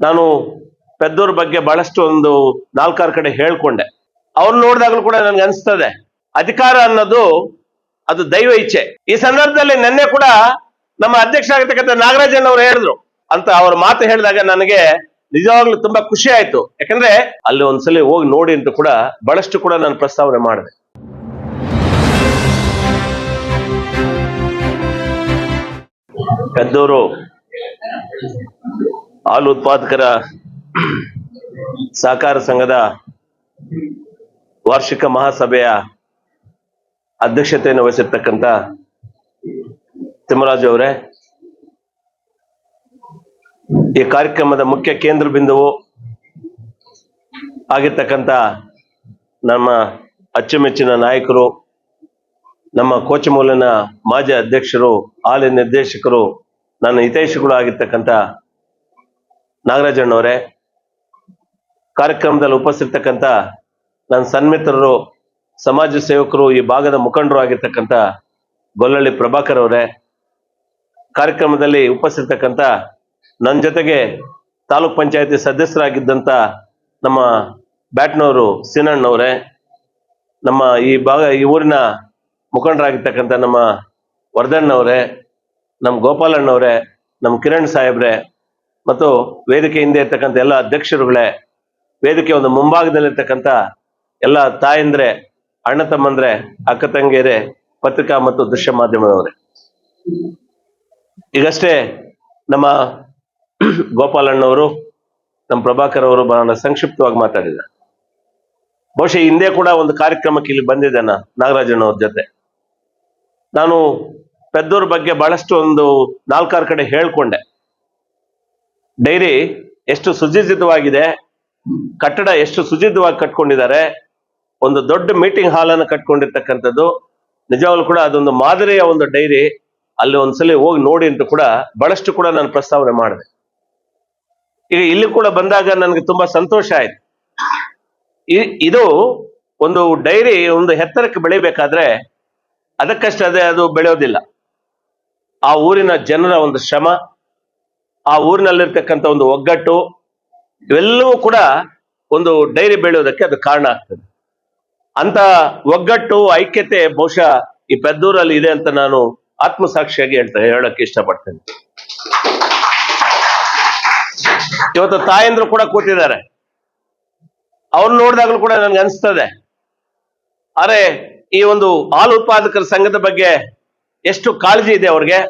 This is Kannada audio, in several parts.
ನಾನು ಪೆದ್ದೂರ್ ಬಗ್ಗೆ ಬಹಳಷ್ಟು ಒಂದು ನಾಲ್ಕಾರು ಕಡೆ ಹೇಳ್ಕೊಂಡೆ. ಅವ್ರು ನೋಡಿದಾಗಲೂ ಕೂಡ ನನ್ಗೆ ಅನಿಸ್ತದೆ. ಅಧಿಕಾರ ಅನ್ನೋದು ಅದು ದೈವ ಇಚ್ಛೆ. ಈ ಸಂದರ್ಭದಲ್ಲಿ ನಿನ್ನೆ ಕೂಡ ನಮ್ಮ ಅಧ್ಯಕ್ಷ ಆಗತಕ್ಕಂಥ ನಾಗರಾಜನ್ ಅವರು ಹೇಳಿದ್ರು. ಅಂತ ಅವ್ರ ಮಾತು ಹೇಳಿದಾಗ ನನಗೆ ನಿಜವಾಗ್ಲೂ ತುಂಬಾ ಖುಷಿ ಆಯ್ತು. ಯಾಕಂದ್ರೆ ಅಲ್ಲಿ ಒಂದ್ಸಲಿ ಹೋಗಿ ನೋಡಿ ಅಂತ ಕೂಡ ಬಹಳಷ್ಟು ಕೂಡ ನಾನು ಪ್ರಸ್ತಾವನೆ ಮಾಡಿದೆ. ಪೆದ್ದೂರು ಹಾಲು ಉತ್ಪಾದಕರ ಸಹಕಾರ ಸಂಘದ ವಾರ್ಷಿಕ ಮಹಾಸಭೆಯ ಅಧ್ಯಕ್ಷತೆಯನ್ನು ವಹಿಸಿರ್ತಕ್ಕಂಥ ತಿಮ್ಮರಾಜು ಅವರೇ, ಈ ಕಾರ್ಯಕ್ರಮದ ಮುಖ್ಯ ಕೇಂದ್ರ ಬಿಂದುವು ಆಗಿರ್ತಕ್ಕಂಥ ನಮ್ಮ ಅಚ್ಚುಮೆಚ್ಚಿನ ನಾಯಕರು, ನಮ್ಮ ಕೋಚಮೂಲಿನ ಮಾಜಿ ಅಧ್ಯಕ್ಷರು, ಹಾಲಿ ನಿರ್ದೇಶಕರು, ನನ್ನ ಹಿತೈಷಿಗಳು ಆಗಿರ್ತಕ್ಕಂಥ ನಾಗರಾಜಣ್ಣವರೇ, ಕಾರ್ಯಕ್ರಮದಲ್ಲಿ ಉಪಸ್ಥಿತಕ್ಕಂತ ನನ್ನ ಸನ್ಮಿತ್ರರು, ಸಮಾಜ ಸೇವಕರು ಈ ಭಾಗದ ಮುಖಂಡರು ಆಗಿರ್ತಕ್ಕಂಥ ಗೊಲ್ಲಳ್ಳಿ ಪ್ರಭಾಕರ್ ಅವರೇ, ಕಾರ್ಯಕ್ರಮದಲ್ಲಿ ಉಪಸ್ಥಿತಕ್ಕಂತ ನನ್ನ ಜೊತೆಗೆ ತಾಲೂಕ್ ಪಂಚಾಯತಿ ಸದಸ್ಯರಾಗಿದ್ದಂಥ ನಮ್ಮ ಬ್ಯಾಟ್ನವರು ಸೀನಣ್ಣವರೇ, ನಮ್ಮ ಈ ಭಾಗ ಈ ಊರಿನ ಮುಖಂಡರಾಗಿರ್ತಕ್ಕಂಥ ನಮ್ಮ ವರ್ಧಣ್ಣವರೇ, ನಮ್ಮ ಗೋಪಾಲಣ್ಣವರೇ, ನಮ್ಮ ಕಿರಣ್ ಸಾಹೇಬ್ರೆ ಮತ್ತು ವೇದಿಕೆ ಹಿಂದೆ ಇರ್ತಕ್ಕಂಥ ಎಲ್ಲ ಅಧ್ಯಕ್ಷರುಗಳೇ, ವೇದಿಕೆ ಒಂದು ಮುಂಭಾಗದಲ್ಲಿರ್ತಕ್ಕಂಥ ಎಲ್ಲ ತಾಯಂದ್ರೆ, ಅಣ್ಣ ತಮ್ಮಂದ್ರೆ, ಅಕ್ಕ ತಂಗಿಯರೇ, ಪತ್ರಿಕಾ ಮತ್ತು ದೃಶ್ಯ ಮಾಧ್ಯಮದವರೇ. ಈಗಷ್ಟೇ ನಮ್ಮ ಗೋಪಾಲಣ್ಣವರು ನಮ್ಮ ಪ್ರಭಾಕರ್ ಅವರು ಬಹಳ ಸಂಕ್ಷಿಪ್ತವಾಗಿ ಮಾತಾಡಿದ ಬಹುಶಃ ಹಿಂದೆ ಕೂಡ ಒಂದು ಕಾರ್ಯಕ್ರಮಕ್ಕೆ ಇಲ್ಲಿ ಬಂದಿದ್ದೆ ನಾಗರಾಜಣ್ಣವ್ರ ಜೊತೆ. ನಾನು ಪೆದ್ದೂರ್ ಬಗ್ಗೆ ಬಹಳಷ್ಟು ಒಂದು ನಾಲ್ಕಾರು ಕಡೆ ಹೇಳ್ಕೊಂಡೆ. ಡೈರಿ ಎಷ್ಟು ಸುಸಜ್ಜಿತವಾಗಿದೆ, ಕಟ್ಟಡ ಎಷ್ಟು ಸುಸಜ್ಜಿತವಾಗಿ ಕಟ್ಕೊಂಡಿದ್ದಾರೆ, ಒಂದು ದೊಡ್ಡ ಮೀಟಿಂಗ್ ಹಾಲ್ ಅನ್ನು ಕಟ್ಕೊಂಡಿರ್ತಕ್ಕಂಥದ್ದು, ನಿಜವಾಗ್ಲೂ ಕೂಡ ಅದೊಂದು ಮಾದರಿಯ ಒಂದು ಡೈರಿ, ಅಲ್ಲಿ ಒಂದ್ಸಲಿ ಹೋಗಿ ನೋಡಿ ಅಂತ ಕೂಡ ಬಹಳಷ್ಟು ಕೂಡ ನಾನು ಪ್ರಸ್ತಾವನೆ ಮಾಡಿದೆ. ಈಗ ಇಲ್ಲಿ ಕೂಡ ಬಂದಾಗ ನನಗೆ ತುಂಬಾ ಸಂತೋಷ ಆಯ್ತು. ಇದು ಒಂದು ಡೈರಿ ಒಂದು ಎತ್ತರಕ್ಕೆ ಬೆಳಿಬೇಕಾದ್ರೆ ಅದಕ್ಕಷ್ಟೇ ಅದೇ ಅದು ಬೆಳೆಯೋದಿಲ್ಲ. ಆ ಊರಿನ ಜನರ ಒಂದು ಶ್ರಮ ಆ ಊರಿನಲ್ಲಿರ್ತಕ್ಕಂಥ ಒಂದು ಒಗ್ಗಟ್ಟು ಇವೆಲ್ಲವೂ ಕೂಡ ಒಂದು ಡೈರಿ ಬೆಳೆಯೋದಕ್ಕೆ ಅದು ಕಾರಣ ಆಗ್ತದೆ. ಅಂತ ಒಗ್ಗಟ್ಟು, ಐಕ್ಯತೆ ಬಹುಶಃ ಈ ಪೆದ್ದೂರಲ್ಲಿ ಇದೆ ಅಂತ ನಾನು ಆತ್ಮಸಾಕ್ಷಿಯಾಗಿ ಹೇಳ್ತಾ, ಹೇಳಕ್ಕೆ ಇಷ್ಟಪಡ್ತೇನೆ. ಇವತ್ತು ತಾಯಂದ್ರು ಕೂಡ ಕೂತಿದ್ದಾರೆ. ಅವ್ರು ನೋಡಿದಾಗಲೂ ಕೂಡ ನನ್ಗೆ ಅನಿಸ್ತದೆ. ಅರೆ, ಈ ಒಂದು ಹಾಲು ಉತ್ಪಾದಕರ ಸಂಘದ ಬಗ್ಗೆ ಎಷ್ಟು ಕಾಳಜಿ ಇದೆ ಅವ್ರಿಗೆ?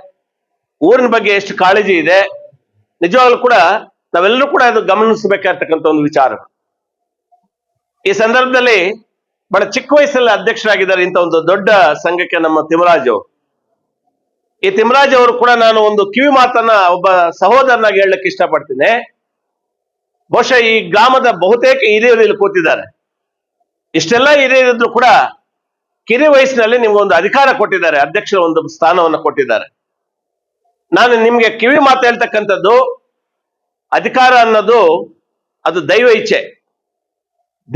ಊರಿನ ಬಗ್ಗೆ ಎಷ್ಟು ಕಾಳಜಿ ಇದೆ? ನಿಜವಾಗ್ಲೂ ಕೂಡ ನಾವೆಲ್ಲರೂ ಕೂಡ ಅದು ಗಮನಿಸಬೇಕಾಗಿರ್ತಕ್ಕಂಥ ಒಂದು ವಿಚಾರ. ಈ ಸಂದರ್ಭದಲ್ಲಿ ಬಹಳ ಚಿಕ್ಕ ವಯಸ್ಸಲ್ಲಿ ಅಧ್ಯಕ್ಷರಾಗಿದ್ದಾರೆ ಇಂಥ ಒಂದು ದೊಡ್ಡ ಸಂಘಕ್ಕೆ ನಮ್ಮ ತಿಮರಾಜ್ ಅವರು. ಈ ತಿಮರಾಜ್ ಅವರು ಕೂಡ ನಾನು ಒಂದು ಕಿವಿ ಮಾತನ್ನ ಒಬ್ಬ ಸಹೋದರನಾಗಿ ಹೇಳಕ್ ಇಷ್ಟಪಡ್ತೀನಿ. ಬಹುಶಃ ಈ ಗ್ರಾಮದ ಬಹುತೇಕ ಹಿರಿಯರು ಇಲ್ಲಿ ಕೂತಿದ್ದಾರೆ. ಇಷ್ಟೆಲ್ಲ ಹಿರಿಯರಿದ್ರು ಕೂಡ ಕಿರಿ ವಯಸ್ಸಿನಲ್ಲಿ ನಿಮ್ಗೆ ಒಂದು ಅಧಿಕಾರ ಕೊಟ್ಟಿದ್ದಾರೆ, ಅಧ್ಯಕ್ಷರ ಒಂದು ಸ್ಥಾನವನ್ನು ಕೊಟ್ಟಿದ್ದಾರೆ. ನಾನು ನಿಮ್ಗೆ ಕಿವಿ ಮಾತು ಹೇಳ್ತಕ್ಕಂಥದ್ದು ಅಧಿಕಾರ ಅನ್ನೋದು ಅದು ದೈವ ಇಚ್ಛೆ.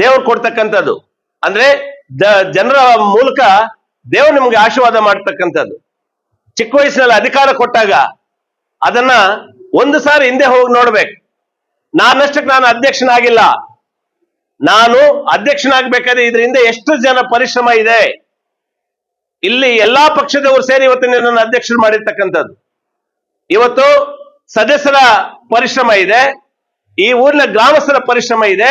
ದೇವ್ರು ಕೊಡ್ತಕ್ಕಂಥದ್ದು. ಅಂದ್ರೆ ಜನರ ಮೂಲಕ ದೇವ್ರು ನಿಮ್ಗೆ ಆಶೀರ್ವಾದ ಮಾಡ್ತಕ್ಕಂಥದ್ದು. ಚಿಕ್ಕ ವಯಸ್ಸಿನಲ್ಲಿ ಅಧಿಕಾರ ಕೊಟ್ಟಾಗ ಅದನ್ನ ಒಂದು ಸಾರಿ ಹಿಂದೆ ಹೋಗಿ ನೋಡ್ಬೇಕು. ನಾನಷ್ಟಕ್ಕೆ ನಾನು ಅಧ್ಯಕ್ಷನಾಗಿಲ್ಲ. ನಾನು ಅಧ್ಯಕ್ಷನಾಗ್ಬೇಕಾದ್ರೆ ಇದ್ರ ಹಿಂದೆ ಎಷ್ಟು ಜನ ಪರಿಶ್ರಮ ಇದೆ. ಇಲ್ಲಿ ಎಲ್ಲಾ ಪಕ್ಷದವರು ಸೇರಿ ಇವತ್ತು ನನ್ನ ಅಧ್ಯಕ್ಷರು ಮಾಡಿರ್ತಕ್ಕಂಥದ್ದು. ಇವತ್ತು ಸದಸ್ಯರ ಪರಿಶ್ರಮ ಇದೆ, ಈ ಊರಿನ ಗ್ರಾಮಸ್ಥರ ಪರಿಶ್ರಮ ಇದೆ.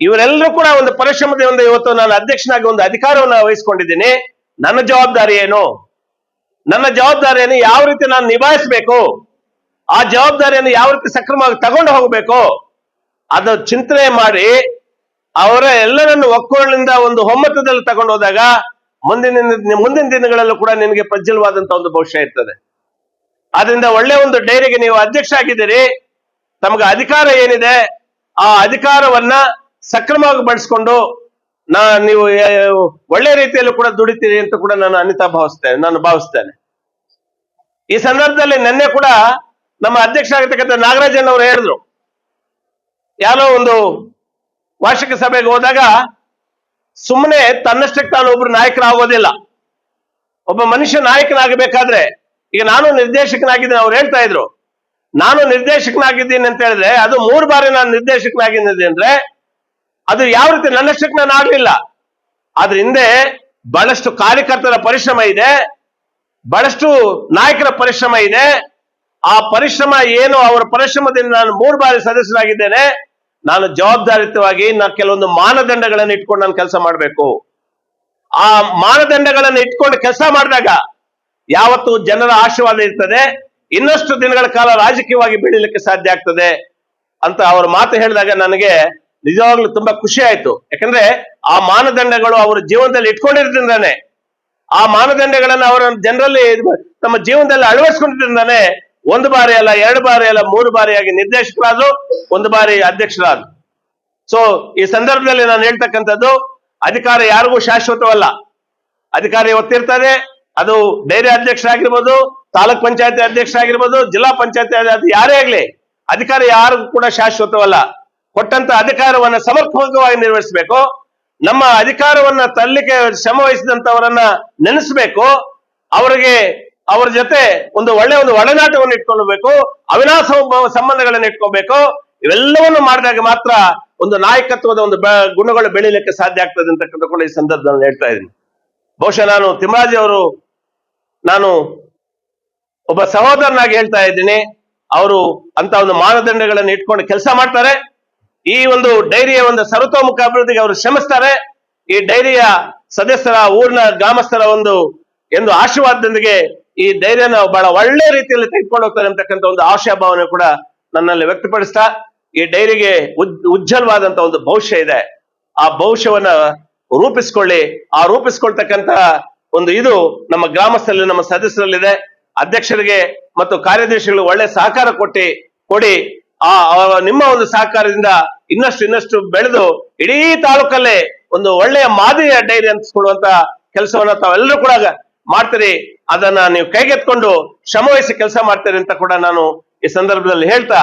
ಇವರೆಲ್ಲರೂ ಕೂಡ ಒಂದು ಪರಿಶ್ರಮದ ಒಂದು ಇವತ್ತು ನಾನು ಅಧ್ಯಕ್ಷನಾಗಿ ಒಂದು ಅಧಿಕಾರವನ್ನು ವಹಿಸ್ಕೊಂಡಿದ್ದೀನಿ. ನನ್ನ ಜವಾಬ್ದಾರಿ ಏನು? ನನ್ನ ಜವಾಬ್ದಾರಿಯನ್ನು ಯಾವ ರೀತಿ ನಾನು ನಿಭಾಯಿಸಬೇಕು? ಆ ಜವಾಬ್ದಾರಿಯನ್ನು ಯಾವ ರೀತಿ ಸಕ್ರಮವಾಗಿ ತಗೊಂಡು ಹೋಗಬೇಕು? ಅದು ಚಿಂತನೆ ಮಾಡಿ, ಅವರ ಎಲ್ಲರನ್ನು ಒಕ್ಕೊಳ್ಳಿಂದ ಒಂದು ಒಮ್ಮತದಲ್ಲಿ ತಗೊಂಡು ಹೋದಾಗ ಮುಂದಿನ ಮುಂದಿನ ದಿನಗಳಲ್ಲೂ ಕೂಡ ನಿನಗೆ ಪ್ರಜ್ವಲವಾದಂತ ಒಂದು ಭವಿಷ್ಯ ಇರ್ತದೆ. ಆದ್ರಿಂದ ಒಳ್ಳೆ ಒಂದು ಡೈರಿಗೆ ನೀವು ಅಧ್ಯಕ್ಷ ಆಗಿದ್ದೀರಿ. ತಮಗೆ ಅಧಿಕಾರ ಏನಿದೆ, ಆ ಅಧಿಕಾರವನ್ನ ಸಕ್ರಮವಾಗಿ ಬಳಸ್ಕೊಂಡು ನಾ ನೀವು ಒಳ್ಳೆ ರೀತಿಯಲ್ಲಿ ಕೂಡ ದುಡಿತೀರಿ ಅಂತ ಕೂಡ ನಾನು ಅನಿತಾ ಭಾವಿಸ್ತೇನೆ, ನಾನು ಭಾವಿಸ್ತೇನೆ. ಈ ಸಂದರ್ಭದಲ್ಲಿ ನಿನ್ನೆ ಕೂಡ ನಮ್ಮ ಅಧ್ಯಕ್ಷ ಆಗಿರ್ತಕ್ಕಂಥ ನಾಗರಾಜನ್ ಅವರು ಹೇಳಿದ್ರು. ಯಾರೋ ಒಂದು ವಾರ್ಷಿಕ ಸಭೆಗೆ ಹೋದಾಗ ಸುಮ್ಮನೆ ತನ್ನಷ್ಟಕ್ಕೆ ತಾನು ಒಬ್ರು ನಾಯಕರಾಗೋದಿಲ್ಲ. ಒಬ್ಬ ಮನುಷ್ಯ ನಾಯಕನಾಗಬೇಕಾದ್ರೆ ಈಗ ನಾನು ನಿರ್ದೇಶಕನಾಗಿದ್ದೀನಿ, ಅವ್ರು ಹೇಳ್ತಾ ಇದ್ರು. ನಾನು ನಿರ್ದೇಶಕನಾಗಿದ್ದೀನಿ ಅಂತ ಹೇಳಿದ್ರೆ, ಅದು ಮೂರು ಬಾರಿ ನಾನು ನಿರ್ದೇಶಕನಾಗಿದ್ದೀನಿ ಅಂದ್ರೆ, ಅದು ಯಾವ ರೀತಿ ನನ್ನಷ್ಟಕ್ಕೆ ನಾನು ಆಗ್ಲಿಲ್ಲ ಅದ್ರ ಹಿಂದೆ ಬಹಳಷ್ಟು ಕಾರ್ಯಕರ್ತರ ಪರಿಶ್ರಮ ಇದೆ, ಬಹಳಷ್ಟು ನಾಯಕರ ಪರಿಶ್ರಮ ಇದೆ. ಆ ಪರಿಶ್ರಮ ಏನು, ಅವರ ಪರಿಶ್ರಮದಿಂದ ನಾನು ಮೂರು ಬಾರಿ ಸದಸ್ಯನಾಗಿದ್ದೇನೆ. ನಾನು ಜವಾಬ್ದಾರಿತವಾಗಿ ನಾನು ಕೆಲವೊಂದು ಮಾನದಂಡಗಳನ್ನು ಇಟ್ಕೊಂಡು ನಾನು ಕೆಲಸ ಮಾಡಬೇಕು. ಆ ಮಾನದಂಡಗಳನ್ನು ಇಟ್ಕೊಂಡು ಕೆಲಸ ಮಾಡಿದಾಗ ಯಾವತ್ತು ಜನರ ಆಶೀರ್ವಾದ ಇರ್ತದೆ. ಇನ್ನಷ್ಟು ದಿನಗಳ ಕಾಲ ರಾಜಕೀಯವಾಗಿ ಬೆಳೀಲಿಕ್ಕೆ ಸಾಧ್ಯ ಆಗ್ತದೆ ಅಂತ ಅವ್ರ ಮಾತು ಹೇಳಿದಾಗ ನನಗೆ ನಿಜವಾಗ್ಲೂ ತುಂಬಾ ಖುಷಿ ಆಯ್ತು. ಯಾಕಂದ್ರೆ ಆ ಮಾನದಂಡಗಳು ಅವರ ಜೀವನದಲ್ಲಿ ಇಟ್ಕೊಂಡಿರ್ತಿದ್ದಾನೆ ಆ ಮಾನದಂಡಗಳನ್ನು ಅವರ ಜನರಲ್ಲಿ ತಮ್ಮ ಜೀವನದಲ್ಲಿ ಅಳವಡಿಸ್ಕೊಂಡಿದ್ದಾನೆ ಒಂದು ಬಾರಿ ಅಲ್ಲ, ಎರಡು ಬಾರಿ ಅಲ್ಲ, ಮೂರು ಬಾರಿಯಾಗಿ ನಿರ್ದೇಶಕರಾದ್ರು, ಒಂದು ಬಾರಿ ಅಧ್ಯಕ್ಷರಾದ್ರು. ಸೊ ಈ ಸಂದರ್ಭದಲ್ಲಿ ನಾನು ಹೇಳ್ತಕ್ಕಂಥದ್ದು, ಅಧಿಕಾರ ಯಾರಿಗೂ ಶಾಶ್ವತವಲ್ಲ. ಅಧಿಕಾರ ಇವತ್ತಿರ್ತದೆ ಅದು ಡೈರಿ ಅಧ್ಯಕ್ಷ ಆಗಿರ್ಬೋದು ತಾಲೂಕ್ ಪಂಚಾಯತಿ ಅಧ್ಯಕ್ಷ ಆಗಿರ್ಬೋದು ಜಿಲ್ಲಾ ಪಂಚಾಯತಿ ಅದು ಯಾರೇ ಆಗ್ಲಿ, ಅಧಿಕಾರ ಯಾರಿಗೂ ಕೂಡ ಶಾಶ್ವತವಲ್ಲ. ಕೊಟ್ಟಂತ ಅಧಿಕಾರವನ್ನ ಸಮರ್ಪಕವಾಗಿ ನಿರ್ವಹಿಸಬೇಕು. ನಮ್ಮ ಅಧಿಕಾರವನ್ನ ತರಲಿಕ್ಕೆ ಶ್ರಮ ವಹಿಸಿದಂತವರನ್ನ ನೆನೆಸಬೇಕು. ಅವರಿಗೆ ಅವರ ಜೊತೆ ಒಂದು ಒಳ್ಳೆ ಒಂದು ಒಡನಾಟವನ್ನು ಇಟ್ಕೊಳ್ಬೇಕು ಅವಿನಾಶ ಸಂಬಂಧಗಳನ್ನು ಇಟ್ಕೋಬೇಕು. ಇವೆಲ್ಲವನ್ನು ಮಾಡಿದಾಗ ಮಾತ್ರ ಒಂದು ನಾಯಕತ್ವದ ಒಂದು ಗುಣಗಳು ಬೆಳೀಲಿಕ್ಕೆ ಸಾಧ್ಯ ಆಗ್ತದೆ ಅಂತಕ್ಕಂಥ ಕೂಡ ಈ ಸಂದರ್ಭದಲ್ಲಿ ಹೇಳ್ತಾ ಇದ್ದೀನಿ. ಬಹುಶಃ ನಾನು ತಿಮ್ಮರಾಜಿ ಅವರು, ನಾನು ಒಬ್ಬ ಸಹೋದರನಾಗಿ ಹೇಳ್ತಾ ಇದ್ದೀನಿ. ಅವರು ಅಂತ ಒಂದು ಮಾನದಂಡಗಳನ್ನು ಇಟ್ಕೊಂಡು ಕೆಲಸ ಮಾಡ್ತಾರೆ. ಈ ಒಂದು ಡೈರಿಯ ಒಂದು ಸರ್ವತೋಮುಖ ಅಭಿವೃದ್ಧಿಗೆ ಅವರು ಶ್ರಮಿಸ್ತಾರೆ. ಈ ಡೈರಿಯ ಸದಸ್ಯರ, ಊರಿನ ಗ್ರಾಮಸ್ಥರ ಒಂದು ಎಂದು ಆಶೀರ್ವಾದದೊಂದಿಗೆ ಈ ಧೈರ್ಯನ ಬಹಳ ಒಳ್ಳೆ ರೀತಿಯಲ್ಲಿ ತೆಗೆದುಕೊಂಡು ಹೋಗ್ತಾರೆ ಅಂತಕ್ಕಂಥ ಒಂದು ಆಶಯ ಭಾವನೆ ಕೂಡ ನನ್ನಲ್ಲಿ ವ್ಯಕ್ತಪಡಿಸ್ತಾ, ಈ ಡೈರಿಗೆ ಉಜ್ ಉಜ್ವಲವಾದಂತಹ ಒಂದು ಭವಿಷ್ಯ ಇದೆ. ಆ ಭವಿಷ್ಯವನ್ನ ರೂಪಿಸ್ಕೊಳ್ಳಿ. ಆ ರೂಪಿಸ್ಕೊಳ್ತಕ್ಕಂತ ಒಂದು ಇದು ನಮ್ಮ ಗ್ರಾಮಸ್ಥರಲ್ಲಿ, ನಮ್ಮ ಸದಸ್ಯರಲ್ಲಿದೆ. ಅಧ್ಯಕ್ಷರಿಗೆ ಮತ್ತು ಕಾರ್ಯದರ್ಶಿಗಳು ಒಳ್ಳೆ ಸಹಕಾರ ಕೊಟ್ಟಿ, ಕೊಡಿ. ಆ ನಿಮ್ಮ ಒಂದು ಸಹಕಾರದಿಂದ ಇನ್ನಷ್ಟು ಇನ್ನಷ್ಟು ಬೆಳೆದು ಇಡೀ ತಾಲೂಕಲ್ಲೇ ಒಂದು ಒಳ್ಳೆಯ ಮಾದರಿಯ ಡೈರಿ ಅನ್ಸ್ಕೊಳ್ಳುವಂತ ಕೆಲಸವನ್ನ ತಾವೆಲ್ಲರೂ ಕೂಡ ಮಾಡ್ತೀರಿ. ಅದನ್ನ ನೀವು ಕೈಗೆತ್ಕೊಂಡು ಶ್ರಮವಹಿಸಿ ಕೆಲಸ ಮಾಡ್ತೀರಿ ಅಂತ ಕೂಡ ನಾನು ಈ ಸಂದರ್ಭದಲ್ಲಿ ಹೇಳ್ತಾ,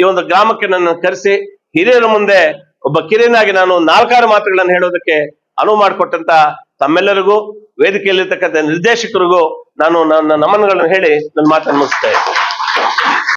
ಈ ಒಂದು ಗ್ರಾಮಕ್ಕೆ ನನ್ನ ಕರೆಸಿ, ಹಿರಿಯರ ಮುಂದೆ ಒಬ್ಬ ಕಿರಿಯನಾಗಿ ನಾನು ನಾಲ್ಕಾರು ಮಾತುಗಳನ್ನು ಹೇಳೋದಕ್ಕೆ ಅನುವು ಮಾಡಿಕೊಟ್ಟಂತ ತಮ್ಮೆಲ್ಲರಿಗೂ ವೇದಿಕೆಯಲ್ಲಿರ್ತಕ್ಕಂಥ ನಿರ್ದೇಶಕರಿಗೂ ನಾನು ನನ್ನ ನಮನಗಳನ್ನು ಹೇಳಿ ನನ್ನ ಮಾತನ್ನು ಮುಗಿಸ್ತೇನೆ